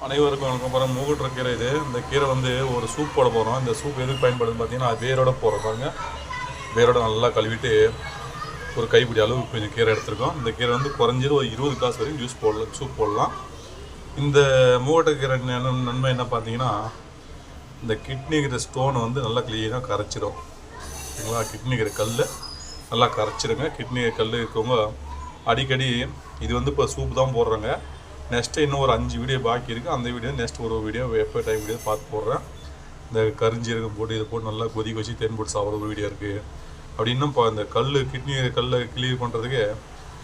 அனைவருக்கும் வணக்கம். அப்புறம் மூகுட்டுற கீரை இது. இந்த கீரை வந்து ஒரு சூப் போட போகிறோம் இந்த சூப் எதுக்கு பயன்படுதுன்னு பார்த்தீங்கன்னா வேரோட போகிறோம் பாருங்க. வேரோட நல்லா கழுவிட்டு ஒரு கைப்பிடி அளவு கொஞ்சம் கீரை எடுத்துருக்கோம். இந்த கீரை வந்து குறைஞ்சது ஒரு இருபது காசு வரைக்கும் ஜூஸ் போடலாம் சூப் போடலாம். இந்த மூகட்ட கீரை நன்- நன்மை என்ன பார்த்தீங்கன்னா இந்த கிட்னிக்கிற ஸ்டோனை வந்து நல்லா க்ளீனாக கரைச்சிடும் ஓகேங்களா கிட்னிக்கிற கல் நல்லா கரைச்சிடுங்க கிட்னி கல் இருக்கவங்க அடிக்கடி இது வந்து இப்போ சூப் தான் போடுறாங்க. நெக்ஸ்ட்டு இன்னும் ஒரு அஞ்சு வீடியோ பாக்கி இருக்குது அந்த வீடியோ நெக்ஸ்ட் ஒரு வீடியோ எப்போ டைம் வீடியோ பார்த்து போடுறேன். இந்த கரிஞ்சீரகம் போட்டு இதை போட்டு நல்லா கொதிக்க வச்சு தேன் போட்டு சாப்பிட்ற ஒரு வீடியோ இருக்குது அப்படி இன்னும் இப்போ இந்த கல் கிட்னி கல்லை கிளியர் பண்ணுறதுக்கு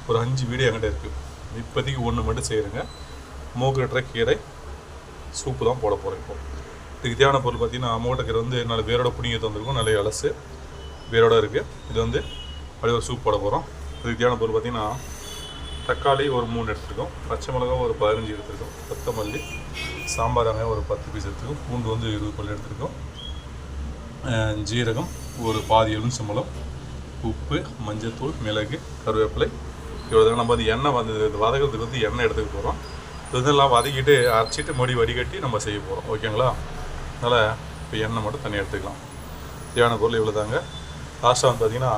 ஒரு அஞ்சு வீடியோ என்கிட்ட இருக்குது இப்போதைக்கு ஒன்று மட்டும் செய்கிறேங்க மூக்கட்டுற கீரை சூப்பு தான் போட போகிறேன் இப்போ. இதுக்கு தேவையான பொருள் பார்த்தீங்கன்னா கீரை வந்து நல்ல வேரோட புடிங்கி வந்திருக்கும் நல்ல இலசு வேரோட இருக்குது இது வந்து அப்படியே ஒரு சூப் போட போகிறோம் இதுக்கு தேவையான பொருள் பார்த்தீங்கன்னா தக்காளி ஒரு மூணு எடுத்துருக்கோம். பச்சை மிளகா ஒரு பதினஞ்சு எடுத்துருக்கோம். கொத்தமல்லி சாம்பார் வெங்காயம் ஒரு பத்து பீஸ் எடுத்துருக்கோம். பூண்டு வந்து இருபது பல்லு எடுத்துருக்கோம். ஜீரகம் ஒரு பாதி எலுமிச்சம்பழம் உப்பு மஞ்சத்தூள் மிளகு கருவேப்பிலை. இவ்வளோ நம்ம வந்து எண்ணெய் வந்து வதக்கிறதுக்கு வந்து எண்ணெய் எடுத்துக்க போகிறோம் இதெல்லாம் வதக்கிட்டு அரைச்சிட்டு மடி வடிகட்டி நம்ம செய்ய போகிறோம் ஓகேங்களா? அதனால் இப்போ எண்ணெய் மட்டும் தனியாக எடுத்துக்கலாம். தேவையான பொருள் இவ்வளோ தாங்க லாஸ்ட்டாக வந்து பார்த்திங்கன்னா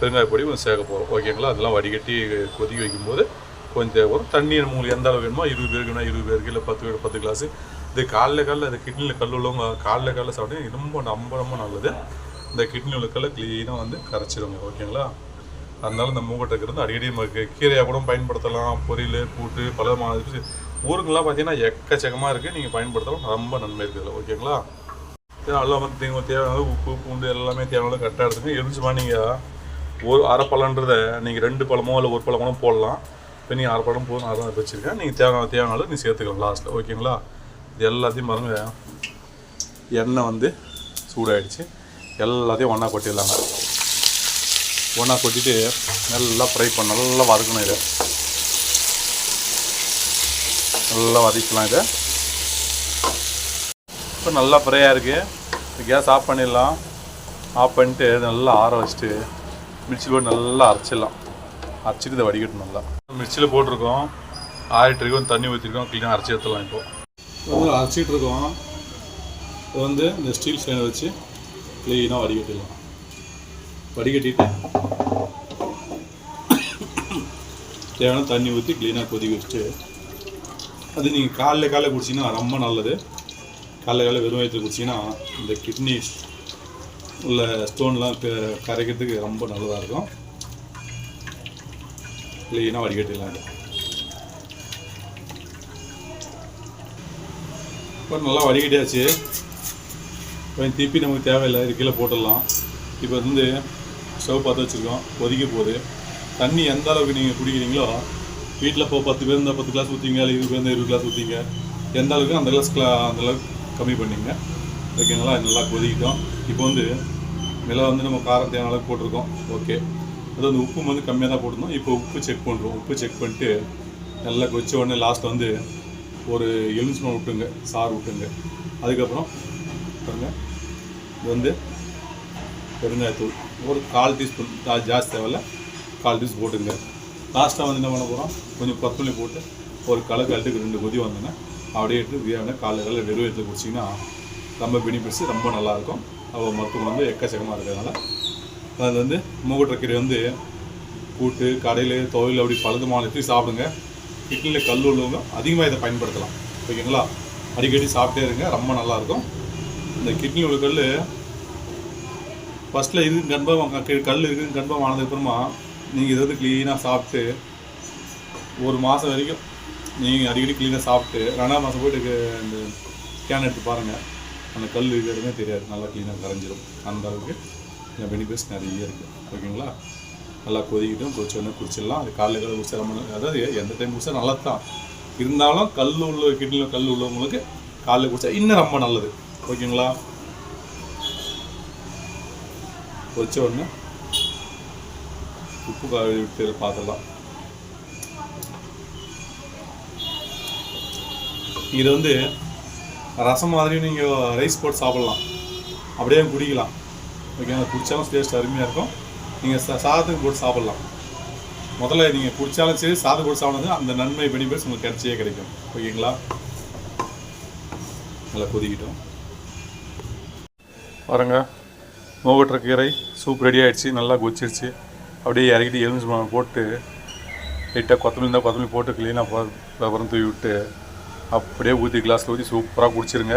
பெருங்காய பொடி கொஞ்சம் சேர்க்க போகிறோம் ஓகேங்களா அதெல்லாம் வடிகட்டி கொதிக்க வைக்கும்போது கொஞ்சம் தேவைப்படும். தண்ணி உங்களுக்கு எந்த அளவு வேணுமோ இருபது பேருக்கு வேணா இருபது பேருக்கு இல்லை பத்து பேர் பத்து கிளாஸ் இது காலைல காலைல அது கிட்னியில் கல் உள்ளவங்க காலைல காலைல சாப்பிட்டீங்கன்னா ரொம்ப ரொம்ப ரொம்ப நல்லது. இந்த கிட்னி உள்ள கல்லை க்ளீனாக வந்து கரைச்சிடுங்க. ஓகேங்களா அதனால இந்த மூக்கட்டுக்கு இருந்து அடிக்கடி நமக்கு கீரையாக கூட பயன்படுத்தலாம். பொரியல் கூட்டு பல மாதிரி ஊருங்கெல்லாம் பார்த்தீங்கன்னா எக்கச்சக்கமாக இருக்குது நீங்கள் பயன்படுத்தலாம். ரொம்ப நன்மை இருக்குது ஓகேங்களா எல்லாம் வந்து தேவையான உப்பு பூண்டு எல்லாமே தேவையான கரெக்டாக எடுத்துங்க எரிஞ்சுமா நீங்கள் ஒரு அரை பழன்றதை நீங்கள் ரெண்டு பழமோ இல்லை ஒரு பழமோ போடலாம். இப்போ நீங்கள் அரை பழம் போதும் அதான் வச்சுருக்கேன் நீங்கள் தேவையான தேவையான நீ சேர்த்துக்கலாம் லாஸ்ட்டில் ஓகேங்களா இது எல்லாத்தையும் பாருங்க. எண்ணெய் வந்து சூடாயிடுச்சு. எல்லாத்தையும் ஒன்றா கொட்டிடலாங்க. ஒன்றா கொட்டிட்டு நல்லா ஃப்ரை பண்ண நல்லா வதக்கணும் இதை. நல்லா வதக்கலாம் இதை. இப்போ நல்லா ஃப்ரையாக இருக்குது கேஸ் ஆஃப் பண்ணிடலாம். ஆஃப் பண்ணிட்டு நல்லா ஆற வச்சுட்டு மிக்சியில் போட்டு நல்லா அரைச்சிடலாம். அரைச்சிட்டு இதை வடிகட்டும் நல்லா. மிக்சியில் போட்டிருக்கோம். ஆறிட்டு இருக்கோம் தண்ணி ஊற்றிருக்கோம் க்ளீனாக அரைச்சி எடுத்துடலாம் இப்போ. வந்து அரைச்சிட்டு இருக்கோம். இப்போ வந்து இந்த ஸ்டீல் ஸ்டேனை வச்சு க்ளீனாக வடிகட்டிடலாம். வடிகட்டிட்டு தேவையான தண்ணி ஊற்றி க்ளீனாக கொதிக்க வச்சுட்டு அது நீங்கள் காலைல காலைல குடிச்சிங்கன்னா ரொம்ப நல்லது. காலைல காலைல வெறும் வயிற்று குடிச்சிங்கன்னா இந்த கிட்னி உள்ள ஸ்டோன்லாம் க- கரைக்கிறதுக்கு ரொம்ப நல்லதாக இருக்கும். இல்லைன்னா வடிகட்டிடலாம் இப்போ நல்லா வடிகட்டியாச்சு. கொஞ்சம் திருப்பி நமக்கு தேவையில்லை இது கீழே போட்டுடலாம். இப்போ வந்து ஸ்டவ் பார்த்து வச்சுருக்கோம் கொதிக்க போகுது. தண்ணி எந்த அளவுக்கு நீங்கள் குடிக்கிறீங்களோ வீட்டில் இப்போ பத்து பேர் இருந்தால் பத்து கிளாஸ் ஊற்றிங்க இல்லை இருபது பேர் இருந்தால் இருபது கிளாஸ் ஊற்றிங்க எந்த அளவுக்கு அந்த கிளாஸ் அந்த அளவுக்கு கம்மி பண்ணிங்க ஓகேங்களா? நல்லா கொதிக்கிட்டோம் இப்போ வந்து மிளகா வந்து நம்ம காரம் தேவையான அளவுக்கு போட்டிருக்கோம். ஓகே. அது வந்து உப்பு வந்து கம்மியாக தான் போட்டிருந்தோம். இப்போ உப்பு செக் பண்ணுறோம் உப்பு செக் பண்ணிட்டு நல்லா கொதிச்ச உடனே லாஸ்ட் வந்து ஒரு எலுமிச்சம்பழம் விட்டுங்க சாறு விட்டுங்க அதுக்கப்புறம் பாருங்கள் இது வந்து பெருங்காயத்தூள். ஒரு கால் டீஸ்பூன் ஜாஸ்தி தேவையில்ல. கால் டீஸ்பூன் போட்டுங்க லாஸ்ட்டாக வந்து என்ன பண்ண போகிறோம் கொஞ்சம் கொத்தமல்லி போட்டு ஒரு கலக்கு அழுத்துக்கு ரெண்டு கொதி வந்தோன்னே அப்படியே எடுத்து வீரான காலைல காலையில் வெறும் எடுத்து குடிச்சிங்கன்னா ரொம்ப பெனிஃபிட்ஸ் ரொம்ப நல்லாயிருக்கும். அவ்வளோ மருத்துவம் வந்து எக்கச்சக்கமாக இருக்கிறதுனால. அது வந்து மூக்கட்டுற வந்து கூட்டு கடையில் துவையல் அப்படி பழுது எப்படி சாப்பிடுங்க? கிட்னியில் கல் உள்ளவங்க அதிகமாக இதை பயன்படுத்தலாம். ஓகேங்களா? அடிக்கடி சாப்பிட்டே இருங்க ரொம்ப நல்லாயிருக்கும். இந்த கிட்னி உள்ள கல் ஃபஸ்ட்டில் இது கன்ஃபார்ம் கல் இருக்குன்னு கன்ஃபார்ம் ஆனதுக்கப்புறமா நீங்கள் இதை வந்து க்ளீனாக சாப்பிட்டு ஒரு மாதம் வரைக்கும் நீங்கள் அடிக்கடி க்ளீனாக சாப்பிட்டு ரெண்டாம் மாதம் போயிட்டு இந்த ஸ்கேன் எடுத்து பாருங்கள் அந்த கல் இருக்கிறதுமே தெரியாது. நல்லா க்ளீனாக கரைஞ்சிரும். அந்த அளவுக்கு இந்த பெனிஃபிட்ஸ் நிறைய இருக்குது ஓகேங்களா? நல்லா கொதிக்கிட்டும் கொதிச்ச உடனே குடிச்சிடலாம். அது காலையில் கடை குடிச்சா ரொம்ப அதாவது எந்த டைம் குடிச்சா நல்லா தான் இருந்தாலும் கல் உள்ள கிட்னியில் கல் உள்ளவங்களுக்கு காலையில் குடிச்சா இன்னும் ரொம்ப நல்லது. ஓகேங்களா? கொதிச்ச உடனே உப்பு காய் விட்டு பார்த்துடலாம் இது வந்து ரசம் மாதிரியும் நீங்கள் ரைஸ் போட்டு சாப்பிட்லாம். அப்படியே குடிக்கலாம். ஓகேங்களா குடித்தாலும் டேஸ்ட் அருமையாக இருக்கும். நீங்கள் சா சாதத்துக்கு போட்டு சாப்பிட்லாம். முதல்ல நீங்கள் குடித்தாலும் சரி சாதம் போட்டு சாப்பிடுறது அந்த நன்மை பெனிஃபிட்ஸ் உங்களுக்கு கிடச்சியே கிடைக்கும். ஓகேங்களா நல்லா கொதிக்கிட்டோம். பாருங்க. மூவட்டுற கீரை சூப் ரெடி ஆகிடுச்சு நல்லா கொச்சிடுச்சு அப்படியே இறக்கிட்டு எலுமிச்சு போட்டு லைட்டாக கொத்தமல்லி இருந்தால் கொத்தமல்லி போட்டு க்ளீனாக அப்புறம் தூவி விட்டு அப்படியே ஊற்றி கிளாஸில் ஊற்றி சூப்பராக குடிச்சிருங்க.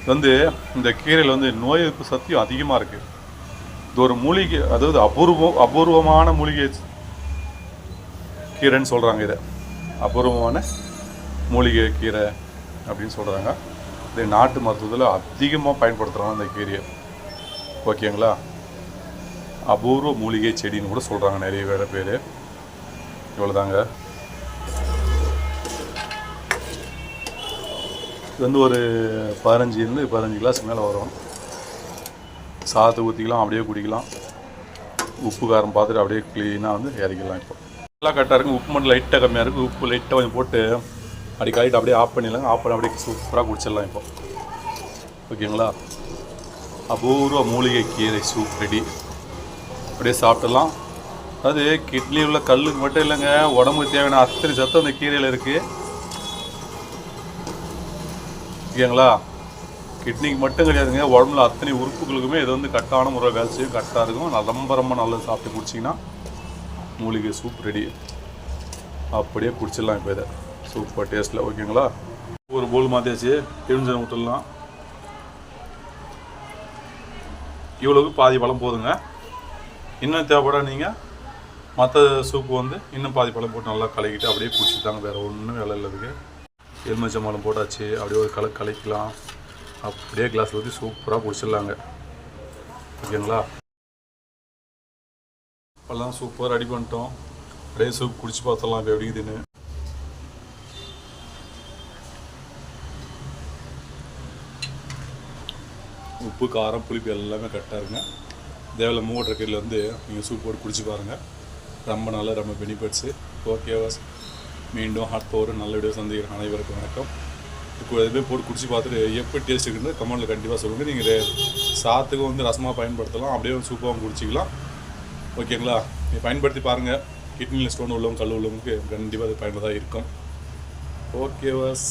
இது வந்து இந்த கீரையில் வந்து நோய் எதிர்ப்பு சக்தியும் அதிகமாக இருக்குது இது ஒரு மூலிகை அதாவது அபூர்வம் அபூர்வமான மூலிகை கீரைன்னு சொல்கிறாங்க இதை. அபூர்வமான மூலிகை கீரை அப்படின்னு சொல்கிறாங்க இது நாட்டு மருத்துவத்தில் அதிகமாக பயன்படுத்துகிறாங்க இந்த கீரையை. ஓகேங்களா? அபூர்வ மூலிகை செடின்னு கூட சொல்கிறாங்க நிறைய வேறு பேர். இவ்வளோதாங்க இது வந்து ஒரு பதினஞ்சுலேருந்து பதினஞ்சு கிளாஸ் மேலே வரும். சாதத்தை ஊற்றிக்கலாம் அப்படியே குடிக்கலாம். உப்பு காரம் பார்த்துட்டு அப்படியே க்ளீனாக வந்து இறக்கிடலாம் இப்போ. நல்லா கரெக்டாக இருக்கும். உப்பு மட்டும் லைட்டாக கம்மியாக இருக்குது உப்பு லைட்டாக கொஞ்சம் போட்டு அப்படி கழிட்டு அப்படியே ஆஃப் பண்ணிடலாம். ஆஃப் பண்ணி அப்படியே சூப்பராக குடிச்சிடலாம் இப்போ. ஓகேங்களா அபூர்வ மூலிகை கீரை சூப் ரெடி அப்படியே சாப்பிடலாம் அதாவது கிட்னி உள்ள கல்லுக்கு மட்டும் இல்லைங்க. உடம்புக்கு தேவையான அத்தனை சத்தம் அந்த கீரையில் இருக்குது ஓகேங்களா? கிட்னிக்கு மட்டும் கிடையாதுங்க. உடம்புல அத்தனை உறுப்புகளுக்குமே இது வந்து கட்டான முறை வேலை செய்யும். கரெக்டாக இருக்கும். ரொம்ப ரொம்ப நல்லது சாப்பிட்டு குடிச்சிங்கன்னா மூலிகை சூப் ரெடி அப்படியே குடிச்சிடலாம் இப்போ இதை. சூப்பர் டேஸ்ட்டில் ஓகேங்களா? ஒரு போல் மாற்றியாச்சு எலுமிச்சம் விட்டுடலாம் இவ்வளவு பாதி பழம் போதுங்க. இன்னும் தேவைப்பட நீங்கள் மற்ற சூப்பு வந்து இன்னும் பாதி பழம் போட்டு நல்லா கலக்கிட்டு அப்படியே குடிச்சுட்டாங்க வேறு ஒன்றும் வேலை இல்லை எலுமிச்சம்பழம் போட்டாச்சு. அப்படியே ஒரு கலை கலைக்கலாம் அப்படியே கிளாஸ் ஊற்றி சூப்பராக குடிச்சிடலாங்க. ஓகேங்களா? இப்போல்லாம் சூப்பராக ரெடி பண்ணிட்டோம். அப்படியே சூப் குடிச்சு பார்த்துடலாம். இப்போ எப்படி இதுன்னு உப்பு காரம் புளிப்பு எல்லாமே கரெக்டாக இருங்க தேவையில்ல மூவட்டர் கீரில் வந்து நீங்கள் சூப் போட்டு குடிச்சு பாருங்கள் ரொம்ப நல்லா ரொம்ப பெனிஃபிட்ஸு ஓகேவா மீண்டும் ஹாட் பவர் நல்ல வீடியோ சந்திக்கிற அனைவருக்கும் வணக்கம். இப்போ போட்டு குடிச்சு பார்த்துட்டு எப்படி டேஸ்ட் இருக்குன்னு கமெண்ட்டில் கண்டிப்பாக சொல்லுங்கள் நீங்கள் சாத்துக்கும் வந்து ரசமாக பயன்படுத்தலாம். அப்படியே சூப்பாகவும் குடிச்சிக்கலாம். ஓகேங்களா நீங்கள் பயன்படுத்தி பாருங்கள் கிட்னியில் ஸ்டோன் உள்ளவங்க கல் உள்ளவங்களுக்கு கண்டிப்பாக அது பயனுள்ளதாக இருக்கும். Okay was